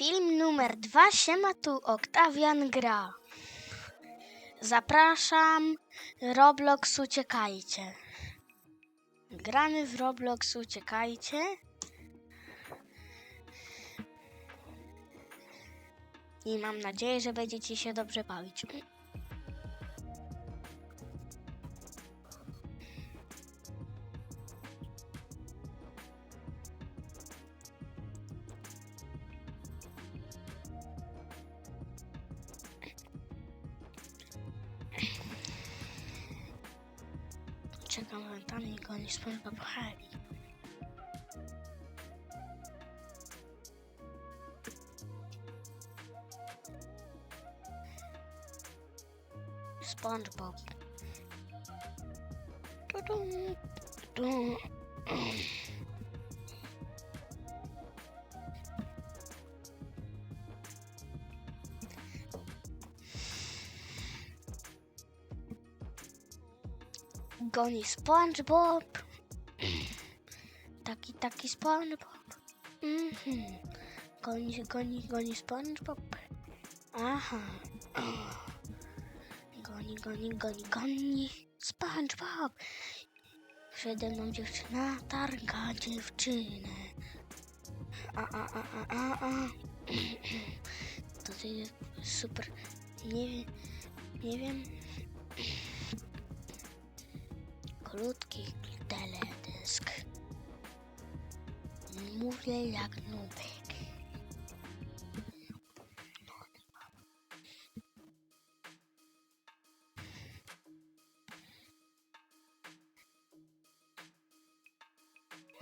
Film numer dwa. Siema tu Oktawian gra. Zapraszam. Roblox uciekajcie. Gramy w Roblox uciekajcie. I mam nadzieję, że będziecie się dobrze bawić. Tam i goni SpongeBob Harry. SpongeBob. Tudum, Goni SpongeBob. Taki, taki SpongeBob. Mhm. Goni, goni, goni SpongeBob. Aha. Goni, goni, goni, goni. SpongeBob. Przede mną dziewczyna targa dziewczynę. A, a, a, a, a, a. To jest super. Nie nie wiem. Krótki teledysk. Mówię jak nubek.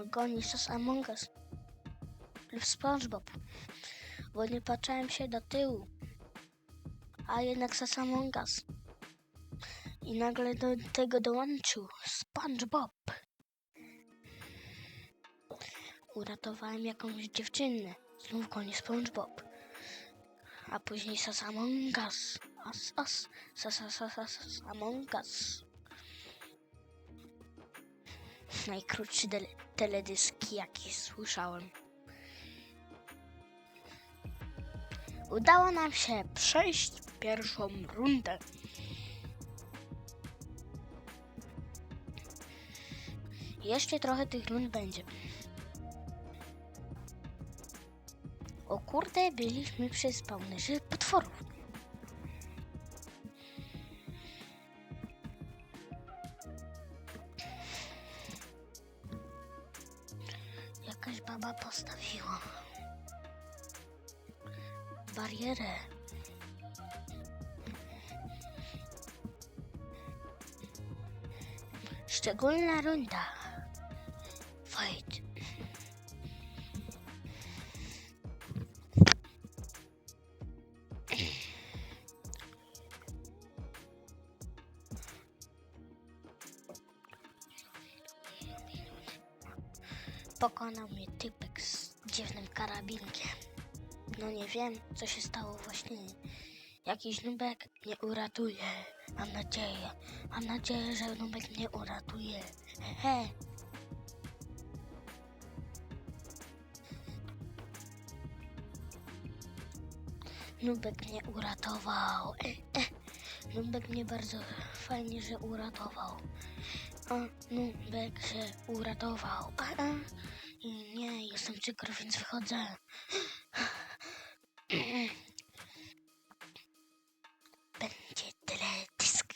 Goni sos Among Us lub SpongeBob, bo nie patrzyłem się do tyłu, a jednak sos Among Us. I nagle do tego dołączył SpongeBob. Uratowałem jakąś dziewczynę. Znów goni SpongeBob. A później sos Among Us. As, as, sas, sas, sas, sas, Among Us. Najkrótszy tele- jaki słyszałem. Udało nam się przejść pierwszą rundę. Jeszcze trochę tych rund będzie. O kurde, byliśmy przy spawnerze potworów. Jakaś baba postawiła barierę. Szczególna runda. Pokonał mnie typek z dziwnym karabinkiem. No nie wiem, co się stało właśnie. Jakiś nubek mnie uratuje. Mam nadzieję. Mam nadzieję, że nubek mnie uratuje. Hehe. Nubek mnie uratował. Nubek mnie bardzo fajnie, że uratował. O, Nubek się uratował. A, a. I nie, jestem przykro, więc wychodzę. Będzie teledysk.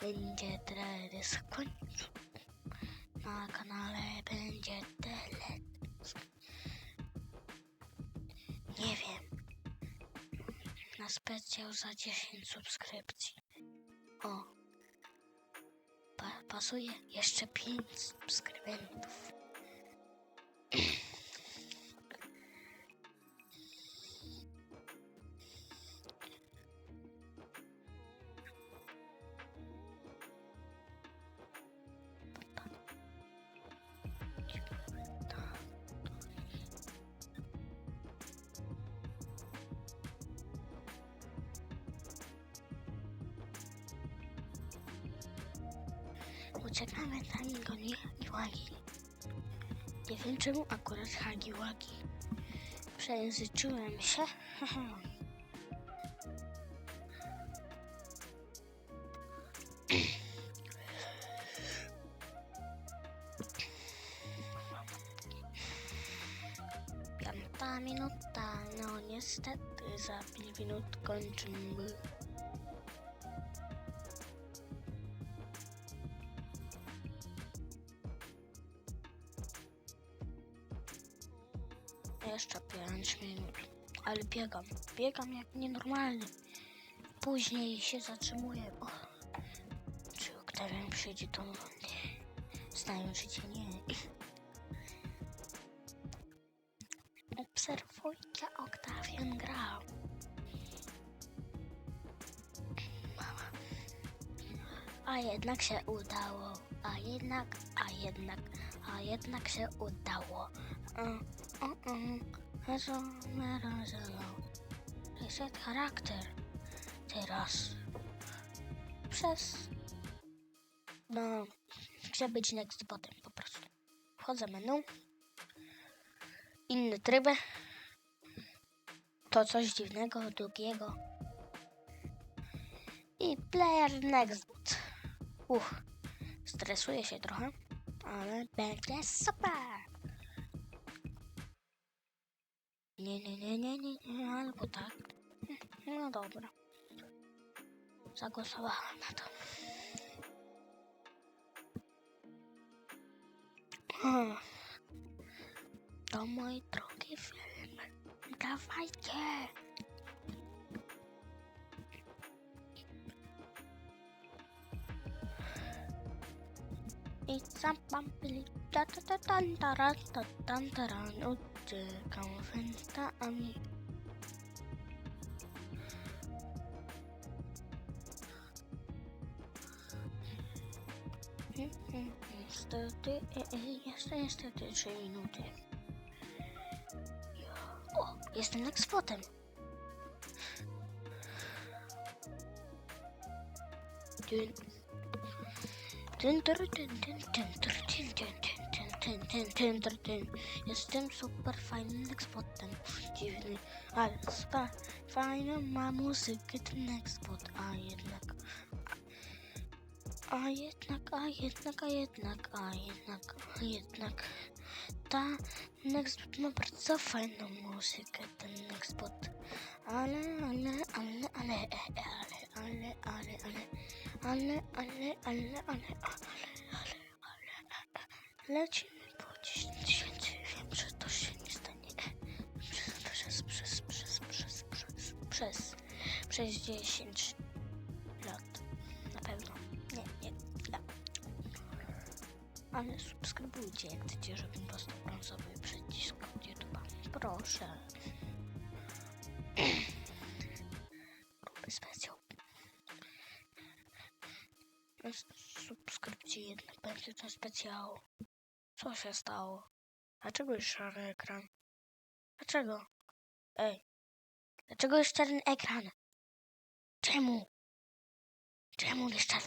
Będzie teledysk w końcu. Na kanale będzie teledysk. Nie wiem. Na specjal za 10 subskrypcji. O. Pa pasuje jeszcze 5 subskrybentów. Uciekamy tam go nie Hagiwagi. Nie wiem czemu akurat Hagiwagi. Przejęzyczyłem się. Piąta minuta, no niestety za 5 minut kończymy. Jeszcze 5 minut, ale biegam, biegam jak nienormalny. Później się zatrzymuję, bo czy Octavian przyjdzie to znają czy cię nie. Obserwujcie, Octavian gra. A jednak się udało, a jednak, a jednak, a jednak się udało. Mm, mm, mm. Rozumiem, Reset charakter. Teraz. Przez... No, chcę być next potem po prostu. Wchodzę menu. Inne tryby. To coś dziwnego, długiego. I player next. Uch, stresuję się trochę, ale będzie super. Nie, nie, nie, nie, nie, nie, albo tak. No dobra. Zagłosowałam na to. To mój drugi film. Dawajcie. I sam pam pili ta ta ta tan taran kalventa an Стати, ясно, я стати 3 минуты. О, если на экспотом. Тин. Тин-тин-тин-тин-тин-тин-тин. Dyn, dyn, dyn, dyn, dyn. Jestem super fajnym Nexpotem. Dziwny, ale super fajną ma muzykę ten Nexpot, a jednak a jednak, a jednak, a jednak, a jednak, a jednak. Ta Nextbot ma bardzo fajną muzykę, ten Nextbot. Ale, ale, ale, ale, ale, ale, ale, ale, ale, ale, ale, ale, ale, Lecimy po 10 przez, przez, przez 10 lat. Na pewno. Nie, nie, ja. Ale subskrybujcie, jak chcecie, żebym dostał brązowy przycisk od YouTube'a. Proszę. Gruby specjał. Bez subskrypcji jednak będzie to specjał. Co się stało? Dlaczego jest szary ekran? Dlaczego? Ej. Dlaczego jest czarny ekran? Czemu? Czemu jest czarny